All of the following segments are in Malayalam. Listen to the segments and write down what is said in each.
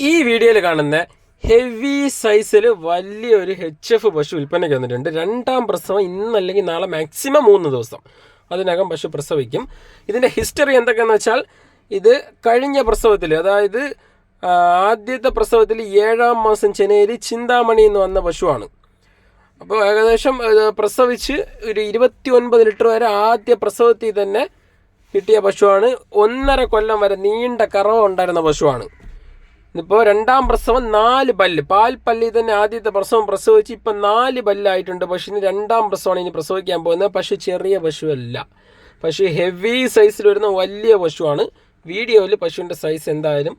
ഈ വീഡിയോയിൽ കാണുന്ന ഹെവി സൈസിൽ വലിയൊരു എച്ച് എഫ് പശു വിൽപ്പനയ്ക്ക് വന്നിട്ടുണ്ട്. രണ്ടാം പ്രസവം ഇന്നല്ലെങ്കിൽ നാളെ മാക്സിമം മൂന്ന് ദിവസം. അതിനകം പശു പ്രസവിക്കും. ഇതിന്റെ ഹിസ്റ്ററി എന്തൊക്കെയെന്ന് വെച്ചാൽ ഇത് കഴിഞ്ഞ പ്രസവത്തിൽ അതായത് ആദ്യത്തെ പ്രസവത്തിൽ ഏഴാം മാസം ചെന്നൈയിൽ ചിന്താമണി എന്ന് വന്ന പശുവാണ്. അപ്പോൾ ഏകദേശം പ്രസവിച്ച് ഒരു ഇരുപത്തി ഒൻപത് ലിറ്റർ വരെ ആദ്യ പ്രസവത്തിൽ തന്നെ കിട്ടിയ പശുവാണ്. ഒന്നര കൊല്ലം വരെ നീണ്ട കറവ ഉണ്ടായിരുന്ന പശുവാണ്. ഇപ്പോൾ രണ്ടാം പ്രസവം നാല് പല്ല്. പാൽ പല്ലിൽ തന്നെ ആദ്യത്തെ പ്രസവം പ്രസവിച്ച് ഇപ്പം നാല് പല്ലായിട്ടുണ്ട്. പശുവിന് രണ്ടാം പ്രസവമാണ് ഇനി പ്രസവിക്കാൻ പോകുന്നത്. പശു ചെറിയ പശുവല്ല. പശു ഹെവി സൈസിൽ വരുന്ന വലിയ പശുവാണ്. വീഡിയോയിൽ പശുവിന്റെ സൈസ് എന്തായാലും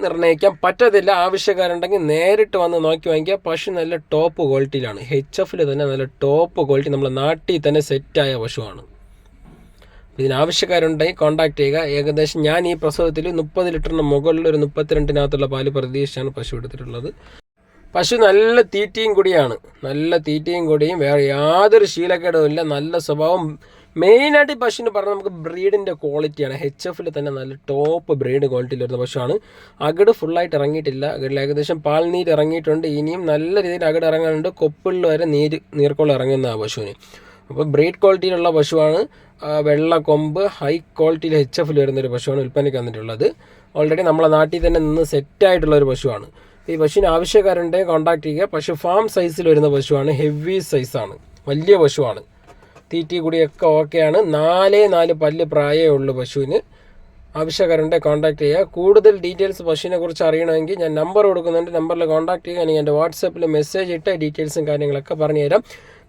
നിർണയിക്കാൻ പറ്റത്തില്ല. ആവശ്യക്കാരുണ്ടെങ്കിൽ നേരിട്ട് വന്ന് നോക്കി വാങ്ങിക്കുക. പശു നല്ല ടോപ്പ് ക്വാളിറ്റിയിലാണ് എച്ച് എഫിൽ തന്നെ നല്ല ടോപ്പ് ക്വാളിറ്റി നമ്മുടെ നാട്ടിൽ തന്നെ സെറ്റായ പശുവാണ്. ഇതിന് ആവശ്യക്കാരുണ്ടെങ്കിൽ കോൺടാക്ട് ചെയ്യുക. ഏകദേശം ഞാൻ ഈ പ്രസവത്തിൽ മുപ്പത് ലിറ്ററിന് മുകളിൽ ഒരു മുപ്പത്തിരണ്ടിനകത്തുള്ള പാൽ പ്രതീക്ഷിച്ചാണ് പശു എടുത്തിട്ടുള്ളത്. പശു നല്ല തീറ്റയും കൂടിയാണ്. നല്ല തീറ്റയും കൂടിയും വേറെ യാതൊരു ശീലക്കേടുമില്ല. നല്ല സ്വഭാവം. മെയിനായിട്ട് ഈ പശുവിന് പറഞ്ഞാൽ നമുക്ക് ബ്രീഡിന്റെ ക്വാളിറ്റിയാണ് എച്ച് എഫിൽ തന്നെ നല്ല ടോപ്പ് ബ്രീഡ് ക്വാളിറ്റിയിൽ വരുന്ന പശുവാണ്. അകട് ഫുള്ളായിട്ട് ഇറങ്ങിയിട്ടില്ല. അകടിൽ ഏകദേശം പാൽനീര് ഇറങ്ങിയിട്ടുണ്ട്. ഇനിയും നല്ല രീതിയിൽ അകട് ഇറങ്ങാനുണ്ട്. കൊപ്പിളിൽ വരെ നീര് നീർക്കോളം ഇറങ്ങുന്ന ആ പശുവിന്. അപ്പോൾ ബ്രീഡ് ക്വാളിറ്റിയിലുള്ള പശുവാണ് വെള്ള കൊമ്പ് ഹൈ ക്വാളിറ്റിയിൽ എച്ച് എഫിൽ വരുന്നൊരു പശുവാണ് വിൽപ്പനയ്ക്ക് വന്നിട്ടുള്ളത്. ഓൾറെഡി നമ്മളെ നാട്ടിൽ തന്നെ നിന്ന് സെറ്റായിട്ടുള്ള ഒരു പശുവാണ്. ഈ പശുവിന് ആവശ്യക്കാരുണ്ടെങ്കിൽ കോൺടാക്ട് ചെയ്യുക. പശു ഫാം സൈസിൽ വരുന്ന പശുവാണ് ഹെവി സൈസാണ് വലിയ പശുവാണ്. തീറ്റി കൂടിയൊക്കെ ഓക്കെയാണ് നാലേ നാല് പല്ല് പ്രായമേ ഉള്ളൂ പശുവിന് ആവശ്യക്കാരുണ്ടെങ്കിൽ കോൺടാക്ട് ചെയ്യുക. കൂടുതൽ ഡീറ്റെയിൽസ് പശുവിനെ കുറിച്ച് അറിയണമെങ്കിൽ ഞാൻ നമ്പർ കൊടുക്കുന്നുണ്ട്. നമ്പറിൽ കോൺടാക്ട് ചെയ്യുക. അല്ലെങ്കിൽ എന്റെ വാട്സപ്പിൽ മെസ്സേജ് ഇട്ട് ഡീറ്റെയിൽസും കാര്യങ്ങളൊക്കെ പറഞ്ഞുതരാം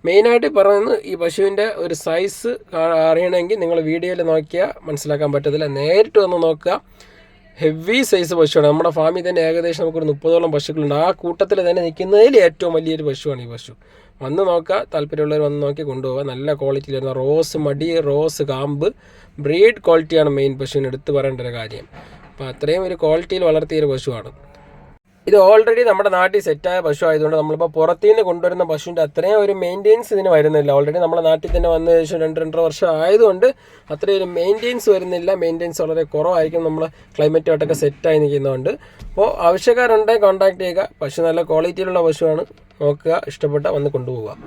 മെയിനായിട്ട് പറയുന്നത് ഈ പശുവിന്റെ ഒരു സൈസ് അറിയണമെങ്കിൽ നിങ്ങൾ വീഡിയോയിൽ നോക്കിയാൽ മനസ്സിലാക്കാൻ പറ്റത്തില്ല. നേരിട്ട് വന്ന് നോക്കുക. ഹെവി സൈസ് പശുവാണ്. നമ്മുടെ ഫാമിൽ തന്നെ ഏകദേശം നമുക്കൊരു മുപ്പതോളം പശുക്കളുണ്ട്. ആ കൂട്ടത്തിൽ തന്നെ നിൽക്കുന്നതിൽ ഏറ്റവും വലിയൊരു പശുവാണ് ഈ പശു. വന്ന് നോക്കുക താല്പര്യമുള്ളവർ വന്ന് നോക്കി കൊണ്ടുപോകുക നല്ല ക്വാളിറ്റിയിൽ വരുന്ന റോസ് മടി റോസ് കാമ്പ് ബ്രീഡ് ക്വാളിറ്റിയാണ് മെയിൻ പശുവിന് എടുത്തു പറയേണ്ട ഒരു കാര്യം. അപ്പോൾ അത്രയും ഒരു ക്വാളിറ്റിയിൽ വളർത്തിയ ഒരു പശുവാണ്. ഇത് ഓൾറെഡി നമ്മുടെ നാട്ടിൽ സെറ്റായ പശു ആയതുകൊണ്ട് നമ്മളിപ്പോൾ പുറത്തുനിന്ന് കൊണ്ടുവരുന്ന പശുവിന്റെ അത്രയും ഒരു മെയിന്റെനൻസ് ഇതിന് വരുന്നില്ല. ഓൾറെഡി നമ്മുടെ നാട്ടിൽ തന്നെ വന്ന ശേഷം രണ്ട് രണ്ടര വർഷം ആയതുകൊണ്ട് അത്രയും ഒരു മെയിന്റെനൻസ് വരുന്നില്ല. മെയിന്റെനൻസ് വളരെ കുറവായിരിക്കും. നമ്മൾ ക്ലൈമറ്റുമായിട്ടൊക്കെ സെറ്റായി നിൽക്കുന്നതുകൊണ്ട്. അപ്പോൾ ആവശ്യക്കാരുണ്ടെങ്കിൽ കോൺടാക്ട് ചെയ്യുക. പശു നല്ല ക്വാളിറ്റിയിലുള്ള പശുവാണ്. നോക്കുക ഇഷ്ടപ്പെട്ട വന്ന് കൊണ്ടുപോവുക.